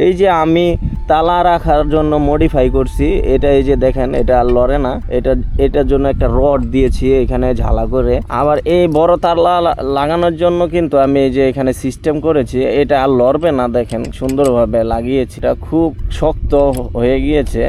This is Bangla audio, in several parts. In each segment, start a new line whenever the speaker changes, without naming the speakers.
এই যে আমি তালা রাখার জন্য মডিফাই করছি। এটা এই যে দেখেন, এটা লড়ে না। এটা, এটার জন্য একটা রড দিয়েছি এখানে ঝালা করে। আবার এই বড় তালা লাগানোর জন্য কিন্তু আমি এই যে এখানে সিস্টেম করেছি, এটা আর লড়বে না দেখেন, সুন্দরভাবে লাগিয়েছি। এটা খুব শক্ত হয়ে গিয়েছে,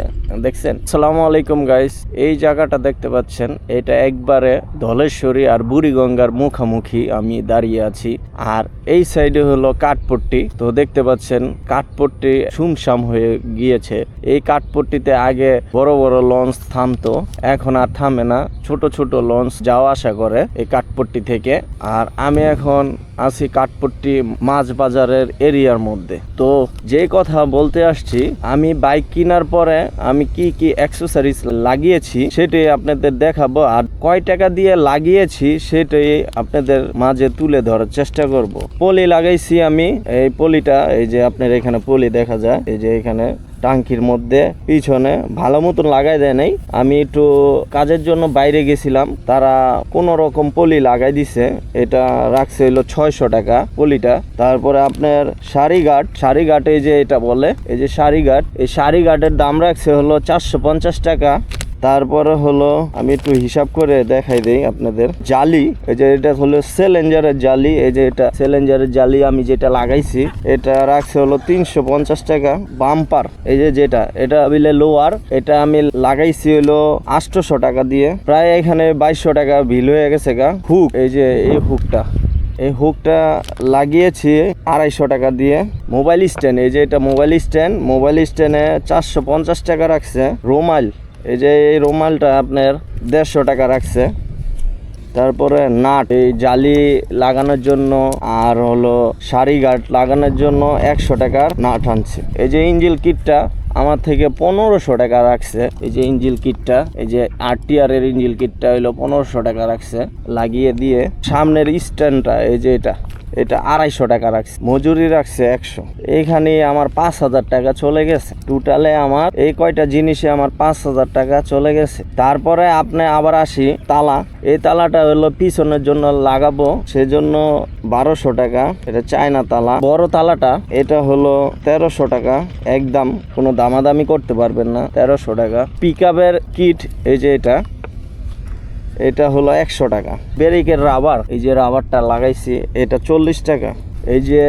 দেখছেন? সালামু আলাইকুম গাইস এই জায়গাটা দেখতে পাচ্ছেন, এটা একবারে ধলেশ্বরী আর বুড়িগঙ্গার মুখামুখি আমি দাঁড়িয়ে আছি। আর এই সাইডে হলো কাঠপট্টি। তো দেখতে পাচ্ছেন, কাঠপট্টি সুমসাম হয়ে গিয়েছে। এই কাঠপট্টিতে আগে বড় বড় লঞ্চ থামতো, এখন আর থামে না। ছোট ছোট লঞ্চ যাওয়া আসা করে এই কাঠপট্টি থেকে। আর আমি এখন আছি কাঠপট্টি মাছ বাজারের এরিয়ার মধ্যে। তো যে কথা বলতে আসছি, আমি বাইক কেনার পরে আমি কি কি অ্যাক্সেসরিজ লাগিয়েছি সেটাই আপনাদের দেখাবো। আর কয় টাকা দিয়ে লাগিয়েছি সেটাই আপনাদের মাঝে তুলে ধরার চেষ্টা করব। পলি লাগাইছি আমি। এই পলিটা, এই যে আপনার এখানে পলি দেখা যায়, এই যে এখানে টাঙ্কির মধ্যে, পিছনে ভালো মতন লাগাই দেয় নাই। আমি একটু কাজের জন্য বাইরে গেছিলাম, তারা কোন রকম পলি লাগাই দিছে। এটা রাখছে হইল ছয়শো টাকা পলিটা। তারপরে আপনার সারিঘাট, সারিঘাটে যে এটা বলে, এই যে সারিঘাট, এই সারিঘাটের দাম রাখছে হলো চারশো পঞ্চাশ টাকা। তারপরে হলো আমি একটু হিসাব করে দেখাই দিই আপনাদের। জালি, এই যে এটা হলো সেলেঞ্জারের জালি, এই যে এটা সেলেঞ্জারের জালি আমি যেটা লাগাইছি, এটা রাখছে হলো তিনশো পঞ্চাশ টাকা বাম্পার এই যে যেটা, এটা বিলে লোয়ার এটা আমি লাগাইছি হলো আটশোশো টাকা দিয়ে। প্রায় এখানে বাইশশো টাকা বিল হয়ে গেছে গা। হুক, এই যে এই হুকটা এই হুকটা লাগিয়েছি আড়াইশো টাকা দিয়ে। মোবাইল স্ট্যান্ড এই যে এটা মোবাইল স্ট্যান্ড মোবাইল স্ট্যান্ডে চারশো পঞ্চাশ টাকা রাখছে। রোমাইল এই যে এই রুমালটা আপনার দেড়শো টাকা রাখছে। তারপরে নাট, এই জালি লাগানোর জন্য আর হলো শাড়ি গার্ড লাগানোর জন্য একশো টাকার নাট আনছে। এই যে ইঞ্জিল কিটটা আমার থেকে পনেরোশো টাকা রাখছে। এই যে ইঞ্জিল কিটটা, এই যে আরটিআর এর ইঞ্জিল কিটটা হইল পনেরোশো টাকা রাখছে। লাগিয়ে দিয়ে সামনের স্ট্যান্ডটা, এই যে এটা। এটা আড়াইশো টাকা রাখছে। মজুরি রাখছে একশো। এইখানে আমার পাঁচ হাজার টাকা চলে গেছে। টোটালে আমার এই কয়টা জিনিসে আমার পাঁচ হাজার টাকা চলে গেছে। তারপরে আপনি আবার আসি তালা। এই তালাটা হলো পিছনের জন্য লাগাবো। সেজন্য বারোশো টাকা। এটা চায়না তালা। বড় তালাটা। এটা হলো তেরোশো টাকা। একদম কোনো দামাদামি করতে পারবেন না। তেরোশো টাকা। পিক কিট এই যে এটা। এটা হলো একশো টাকা। বেরিকের রাবার, এই যে রাবারটা লাগাইছি, এটা চল্লিশ টাকা। এই যে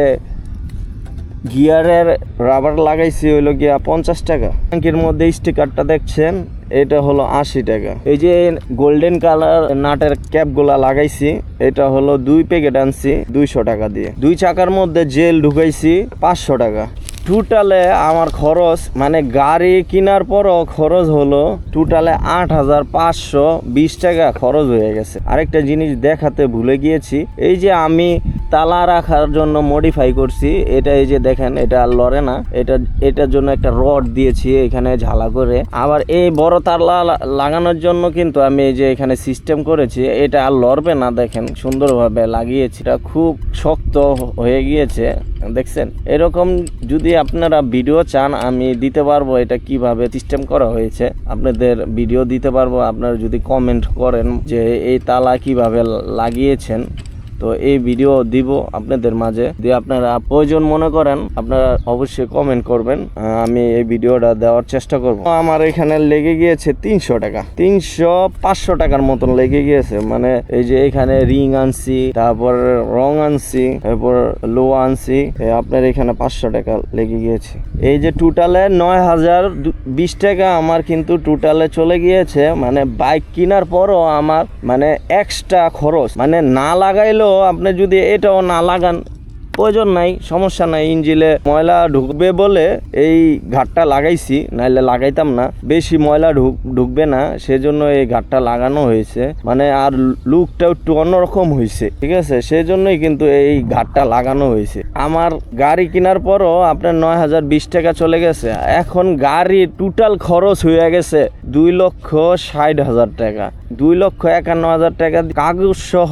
গিয়ারের রাবার লাগাইছি হইল গিয়া পঞ্চাশ টাকা। ট্যাঙ্কির মধ্যে স্টিকারটা দেখছেন, এটা হলো আশি টাকা। এই যে গোল্ডেন কালার নাটের ক্যাপগুলা লাগাইছি, এটা হলো দুই প্যাকেট আনছি, দুইশো টাকা দিয়ে। দুই চাকার মধ্যে জেল ঢুকাইছি, পাঁচশো টাকা। টোটালে আমার খরচ মানে গাড়ি কেনার পরও খরচ হলো টোটালে আট হাজার পাঁচশো বিশ টাকা খরচ হয়ে গেছে। আরেকটা জিনিস দেখাতে ভুলে গিয়েছি, এই যে আমি তালা রাখার জন্য মডিফাই করছি। এটা এই যে দেখেন, এটা লড়ে না। এটা, এটার জন্য একটা রড দিয়েছি এখানে ঝালা করে। আবার এই বড় তালা লাগানোর জন্য কিন্তু আমি এই যে এখানে সিস্টেম করেছি, এটা আর লড়বে না, দেখেন, সুন্দরভাবে লাগিয়েছি। এটা খুব শক্ত হয়ে গিয়েছে, দেখছেন? এরকম যদি আপনারা ভিডিও চান, আমি দিতে পারব এটা কীভাবে সিস্টেম করা হয়েছে। আপনাদের ভিডিও দিতে পারব। আপনারা যদি কমেন্ট করেন যে এই তালা কীভাবে লাগিয়েছেন তো এই ভিডিও দিব আপনাদের মাঝে। দিয়ে আপনারা প্রয়োজন মনে করেন, আপনারা অবশ্যই কমেন্ট করবেন। আমি এই ভিডিওটা দেওয়ার চেষ্টা করব। আমার এখানে লেগে গিয়েছে তিনশো টাকা। তিনশো পাঁচশো টাকার মতন লেগে গিয়েছে। মানে এই যে এখানে রিং আনছি, তারপর রং আনছি, তারপর লো আনছি আপনার এখানে পাঁচশো টাকা লেগে গিয়েছে। এই যে টোটালে নয় হাজার বিশ টাকা আমার কিন্তু টোটালে চলে গিয়েছে। মানে বাইক কেনার পরও আমার মানে এক্সট্রা খরচ। মানে না লাগাইলেও আপনি যদি এটাও না লাগান, প্রয়োজন নাই, সমস্যা নাই, ইঞ্জিলে ময়লা ঢুকবে বলে এই ঘাটটা লাগাইছি, নাইলে লাগাইতাম না। বেশি ময়লা ঢুক ঢুকবে না, সেজন্য এই ঘাটটা লাগানো হয়েছে। মানে আর লুকটা একটু অন্যরকম হয়েছে, ঠিক আছে? সেজন্যই কিন্তু এই ঘাটটা লাগানো হয়েছে। আমার গাড়ি কেনার পরও আপনার নয় হাজার বিশ টাকা চলে গেছে। এখন গাড়ি টোটাল খরচ হয়ে গেছে দুই লক্ষ ষাট হাজার টাকা। দুই লক্ষ একান্ন হাজার টাকা কাগজ সহ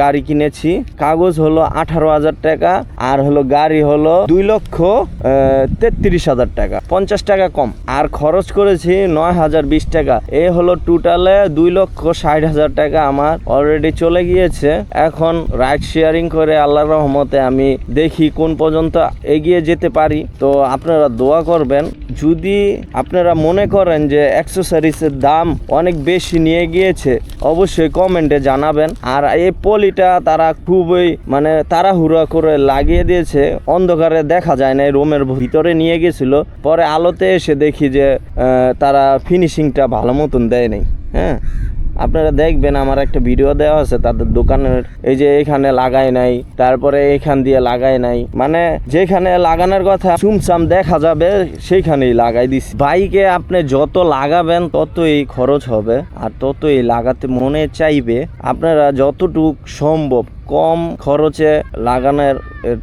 গাড়ি কিনেছি। কাগজ হলো আঠারো হাজার টাকা, আর হলো গাড়ি হলো দুই লক্ষ তেত্রিশ হাজার টাকা। পঞ্চাশ টাকা কম। আর খরচ করেছি নয় হাজার বিশ টাকা। এ হলো টোটালে দুই লক্ষ ষাট হাজার টাকা আমার অলরেডি চলে গিয়েছে। এখন রাইড শেয়ারিং করে আল্লাহর রহমতে আমি দেখি কোন পর্যন্ত এগিয়ে যেতে পারি। তো আপনারা দোয়া করবেন। যদি আপনারা মনে করেন যে অ্যাক্সেসরিজের দাম অনেক বেশি নিয়ে গিয়েছে, অবশ্যই কমেন্টে জানাবেন। আর এই পলিটা তারা খুবই মানে তাড়াহুড়া করে লাগিয়ে দিয়েছে। অন্ধকারে দেখা যায় না রুমের ভিতরে নিয়ে গেছিল। পরে আলোতে এসে দেখি যে তারা ফিনিশিংটা ভালো মতন দেয় নাই। হ্যাঁ? আপনারা দেখবেন আমার একটা ভিডিও দেওয়া আছে, তাদের দোকানের, এই যে এখানে লাগাই নাই, তারপরে এখান দিয়ে লাগাই নাই। মানে যেখানে লাগানোর কথা চুমচাম দেখা যাবে, সেইখানেই লাগাই দিছি। বাইকে আপনি যত লাগাবেন, ততই খরচ হবে, আর ততই লাগাতে মনে চাইবে। আপনারা যতটুক সম্ভব কম খরচে লাগানোর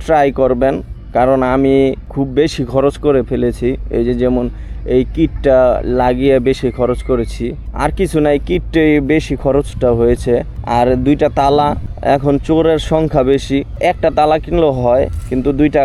ট্রাই করবেন। কারণ আমি খুব বেশি খরচ করে ফেলেছি। এই যে যেমন এই কিটটা লাগিয়ে বেশি খরচ করেছি। আর কিছু নাই, কিটে বেশি খরচটা হয়েছে। আর দুইটা তালা, এখন চোরের সংখ্যা বেশি। একটা তালা কিনলেও হয়, কিন্তু দুইটা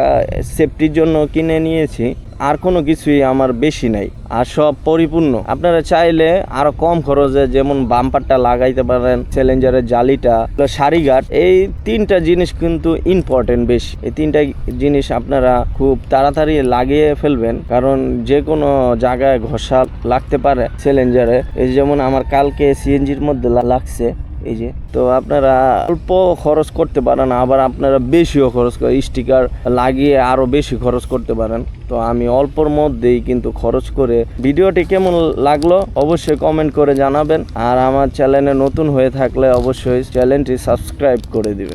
সেফটির জন্য কিনে নিয়েছি। আর কোনো কিছুই আমার বেশি নাই, আর সব পরিপূর্ণ। আপনারা চাইলে আরও কম খরচে যেমন বাম্পারটা লাগাইতে পারেন চ্যালেঞ্জারের জালিটা সারিঘাট, এই তিনটা জিনিস কিন্তু ইম্পর্টেন্ট বেশি। এই তিনটা জিনিস আপনারা খুব তাড়াতাড়ি লাগিয়ে ফেলবেন, কারণ যে কোনো জায়গায় ঘষা লাগতে পারে চ্যালেঞ্জারে এই যেমন আমার কালকে সিএনজির মধ্যে লাগছে। এই যে, তো আপনারা অল্প খরচ করতে পারেন, আবার আপনারা বেশিও খরচ করে স্টিকার লাগিয়ে আরও বেশি খরচ করতে পারেন। তো আমি অল্পর মধ্যেই কিন্তু খরচ করে ভিডিওটি কেমন লাগল অবশ্যই কমেন্ট করে জানাবেন। আর আমার চ্যানেলে নতুন হয়ে থাকলে অবশ্যই চ্যানেলটি সাবস্ক্রাইব করে দিবেন।